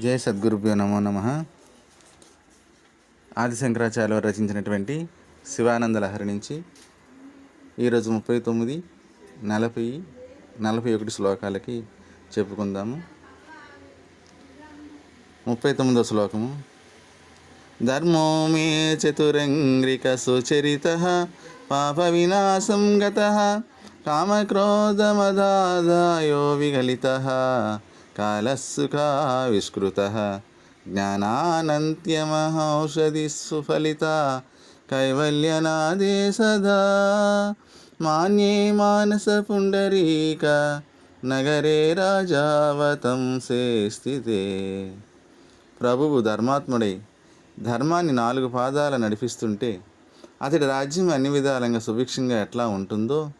జయ సద్గురుభ్యో నమో నమ. ఆదిశంకరాచార్య రచించినటువంటి శివానంద లహరి నుంచి ఈరోజు ముప్పై తొమ్మిది నలభై నలభై ఒకటి శ్లోకాలకి చెప్పుకుందాము. ముప్పై తొమ్మిదో శ్లోకము. ధర్మో మే చతురంగ్రిక సుచరిత పాప వినాశం గత కామక్రోధమదాదాయో విగలిత. కాలస్సుఖా విష్కృత జ్ఞానానంత్యమహౌషధి సుఫలిత కైవల్యనాదే సదా మాన్యే మానస పుండరీక నగరే రాజావతంసే స్థితే ప్రభువు ధర్మాత్ముడై ధర్మాన్ని నాలుగు పాదాల నడిపిస్తుంటే అతడి రాజ్యం అన్ని విధాలంగా సుభిక్షంగా ఎట్లా ఉంటుందో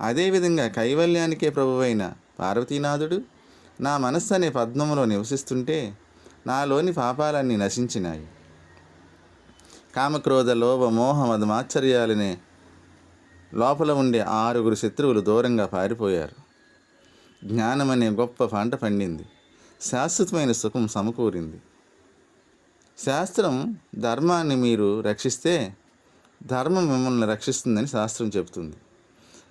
అదేవిధంగా కైవల్యానికే ప్రభువైన పార్వతీనాథుడు నా మనస్సు అనే పద్మములో నివసిస్తుంటే నాలోని పాపాలన్నీ నశించినాయి. కామక్రోధ లోభ మోహ మదమాశ్చర్యాలనే లోపల ఉండే ఆరుగురు శత్రువులు దూరంగా పారిపోయారు. జ్ఞానమనే గొప్ప పంట పండింది. శాశ్వతమైన సుఖం సమకూరింది. శాస్త్రం ధర్మాన్ని మీరు రక్షిస్తే ధర్మం మిమ్మల్ని రక్షిస్తుందని శాస్త్రం చెబుతుంది.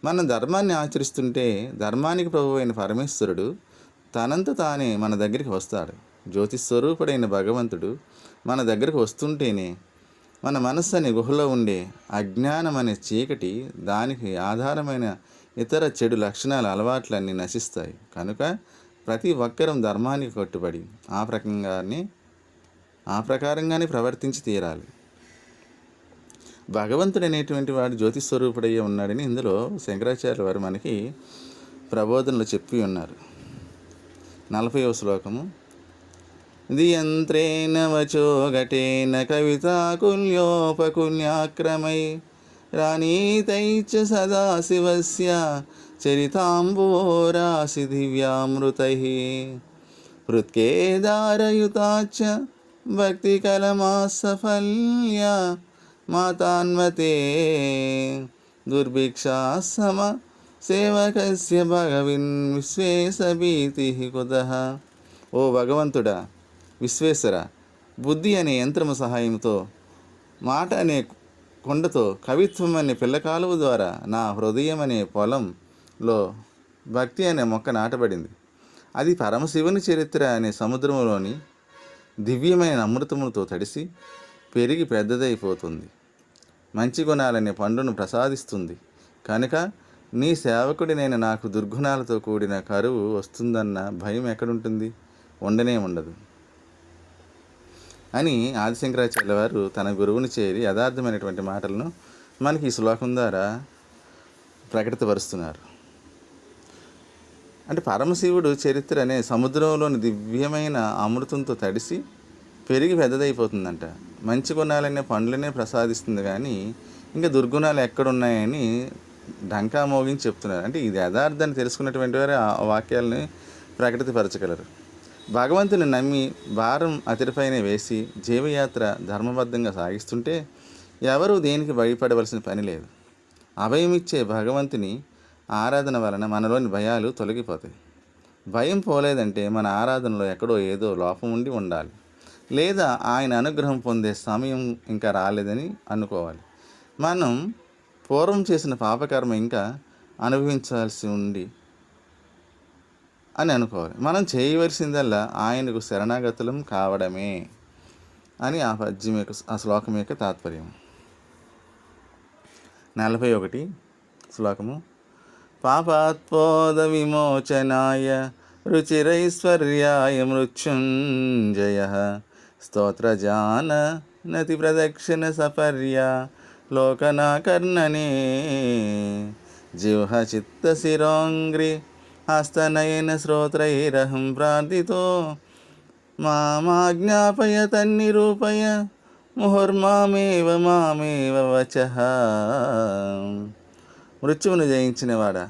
మనం ధర్మాన్ని ఆచరిస్తుంటే ధర్మానికి ప్రభువైన పరమేశ్వరుడు తనంత తానే మన దగ్గరికి వస్తాడు. జ్యోతిస్వరూపుడైన భగవంతుడు మన దగ్గరకు వస్తుంటేనే మన మనస్సు అనే గుహలో ఉండే అజ్ఞానం అనే చీకటి దానికి ఆధారమైన ఇతర చెడు లక్షణాల అలవాట్లన్నీ నశిస్తాయి. కనుక ప్రతి ఒక్కరం ధర్మానికి కట్టుబడి ఆ ప్రకంగానే ఆ ప్రకారంగానే ప్రవర్తించి తీరాలి. భగవంతుడు అనేటువంటి వాడు జ్యోతిస్వరూపుడయ్యే ఉన్నాడని ఇందులో శంకరాచార్య వారు మనకి ప్రబోధనలు చెప్పి ఉన్నారు. నలభైవ శ్లోకము. దియంత్రేణ వచోగటేన కవితాకుల్యోపకుల్యాక్రమై రాణీతైచ సదాశివస్య చరితాంబోరాసి దివ్యామృతై. హృత్కేదారయుతాచ భక్తికలమా సఫల్య మాతాన్వతే. దుర్భిక్షా సమ సేవకస్య భగవిన్ విశ్వేశభీతి కుతః ఓ భగవంతుడా విశ్వేశ్వర బుద్ధి అనే యంత్రము సహాయంతో మాట అనే కొండతో కవిత్వం అనే పిల్లకాలువ ద్వారా నా హృదయం అనే పొలంలో భక్తి అనే మొక్క నాటబడింది. అది పరమశివుని చరిత్ర అనే సముద్రంలోని దివ్యమైన అమృతములతో తడిసి పెరిగి పెద్దదైపోతుంది. మంచి గుణాలనే పండును ప్రసాదిస్తుంది. కనుక నీ సేవకుడినైన నాకు దుర్గుణాలతో కూడిన కరువు వస్తుందన్న భయం ఎక్కడుంటుంది? ఉండనే ఉండదు. అని ఆదిశంకరాచార్య వారు తన గురువుని చేరి యథార్థమైనటువంటి మాటలను మనకి ఈ శ్లోకం ద్వారా ప్రకటితపరుస్తున్నారు. అంటే పరమశివుడు చరిత్ర అనే సముద్రంలోని దివ్యమైన అమృతంతో తడిసి పెరిగి పెద్దదైపోతుందంట. మంచి గుణాలనే పండ్లనే ప్రసాదిస్తుంది కానీ ఇంకా దుర్గుణాలు ఎక్కడున్నాయని డంకా మోగించి చెప్తున్నారు. అంటే ఇది యథార్థాన్ని తెలుసుకున్నటువంటి వారు ఆ వాక్యాలని ప్రకటితపరచగలరు. భగవంతుని నమ్మి భారం అతడిపైన వేసి జీవయాత్ర ధర్మబద్ధంగా సాగిస్తుంటే ఎవరూ దేనికి భయపడవలసిన పని లేదు. అభయమిచ్చే భగవంతుని ఆరాధన వలన మనలోని భయాలు తొలగిపోతాయి. భయం పోలేదంటే మన ఆరాధనలో ఎక్కడో ఏదో లోపం ఉండి ఉండాలి. లేదా ఆయన అనుగ్రహం పొందే సమయం ఇంకా రాలేదని అనుకోవాలి. మనం పూర్వం చేసిన పాపకర్మ ఇంకా అనుభవించాల్సి ఉంది అని అనుకోవాలి. మనం చేయవలసిందల్లా ఆయనకు శరణాగతులం కావడమే అని ఆ పద్యం యొక్క ఆ శ్లోకం యొక్క తాత్పర్యం. నలభై ఒకటి శ్లోకము. పాపాత్పోద విమోచనాయ రుచిరైశ్వర్యాయ మృత్యుంజయ. స్తోత్రజాన నతి ప్రదక్షిణ సపర్యా. లోకనాకర్ణని జిహ్వ చిత్తశిరోంగ్రి హస్తనయన శ్రోత్రైరహం ప్రార్థితో మామాజ్ఞాపయ తన్నిరూపయ ముహుర్మామేవ మామేవ వచ మృత్యువును జయించినవాడా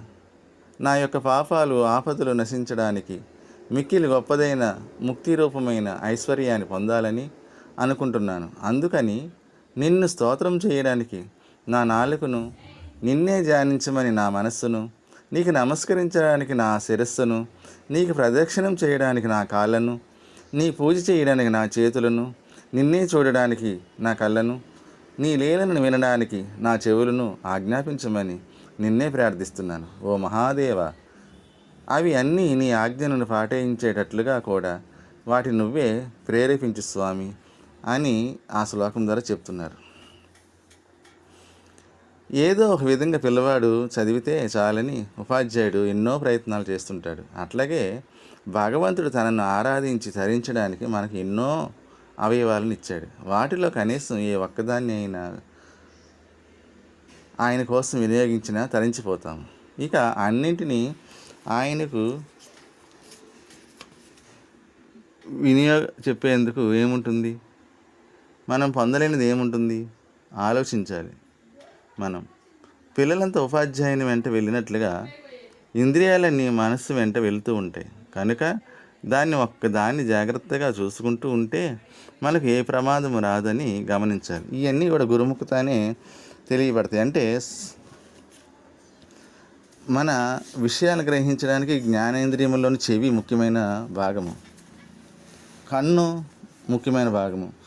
నా యొక్క పాపాలు ఆపదలు నశించడానికి మిక్కిలి గొప్పదైన ముక్తి రూపమైన ఐశ్వర్యాన్ని పొందాలని అనుకుంటున్నాను. అందుకని నిన్ను స్తోత్రం చేయడానికి నా నాలుకను నిన్నే ధ్యానించమని నా మనస్సును నీకు నమస్కరించడానికి నా శిరస్సును నీకు ప్రదక్షిణం చేయడానికి నా కాళ్ళను నీ పూజ చేయడానికి నా చేతులను నిన్నే చూడడానికి నా కళ్ళను నీ లీలను వినడానికి నా చెవులను ఆజ్ఞాపించమని నిన్నే ప్రార్థిస్తున్నాను. ఓ మహాదేవ అవి అన్నీ నీ ఆజ్ఞలను పాటించేటట్లుగా కూడా వాటి నువ్వే ప్రేరేపించు స్వామి. అని ఆ శ్లోకం ద్వారా చెప్తున్నారు. ఏదో ఒక విధంగా పిల్లవాడు చదివితే చాలని ఉపాధ్యాయుడు ఎన్నో ప్రయత్నాలు చేస్తుంటాడు. అట్లాగే భగవంతుడు తనను ఆరాధించి తరించడానికి మనకి ఎన్నో అవయవాలను ఇచ్చాడు. వాటిలో కనీసం ఏ ఒక్కదాన్ని అయినా ఆయన కోసం వినియోగించినా తరించిపోతాము ఇక అన్నింటినీ ఆయనకు వినియోగ చెప్పేందుకు ఏముంటుంది? మనం పొందలేనిది ఏముంటుంది? ఆలోచించాలి. మనం. పిల్లలంతా ఉపాధ్యాయుని వెంట వెళ్ళినట్లుగా ఇంద్రియాలన్నీ మనస్సు వెంట వెళుతూ ఉంటాయి. కనుక దాన్ని ఒక్కదాన్ని జాగ్రత్తగా చూసుకుంటూ ఉంటే మనకు ఏ ప్రమాదం రాదని గమనించాలి. ఇవన్నీ కూడా గురుముఖతానే తెలియబడతాయి. అంటే మన విషయాలు గ్రహించడానికి జ్ఞానేంద్రియములోని చెవి ముఖ్యమైన భాగము. కన్ను ముఖ్యమైన భాగము.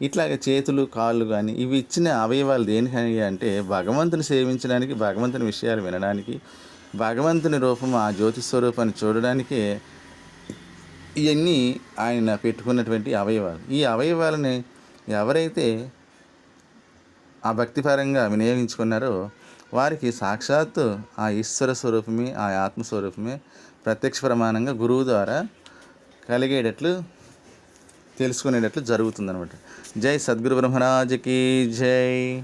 ఇట్లాగ చేతులు కాళ్ళు కానీ ఇవి ఇచ్చిన అవయవాలు దేనికని అంటే భగవంతుని సేవించడానికి భగవంతుని విషయాలు వినడానికి భగవంతుని రూపం ఆ జ్యోతి స్వరూపాన్ని చూడడానికే ఇవన్నీ ఆయన పెట్టుకున్నటువంటి అవయవాలు. ఈ అవయవాలని ఎవరైతే ఆ భక్తిపరంగా వినియోగించుకున్నారో వారికి సాక్షాత్తు ఆ ఈశ్వర స్వరూపమే ఆ ఆత్మస్వరూపమే ప్రత్యక్ష ప్రమాణంగా గురువు ద్వారా కలిగేటట్లు తెలుసుకునేటట్లు జరుగుతుందనమాట జై సద్గురు బ్రహ్మరాజుకి జై.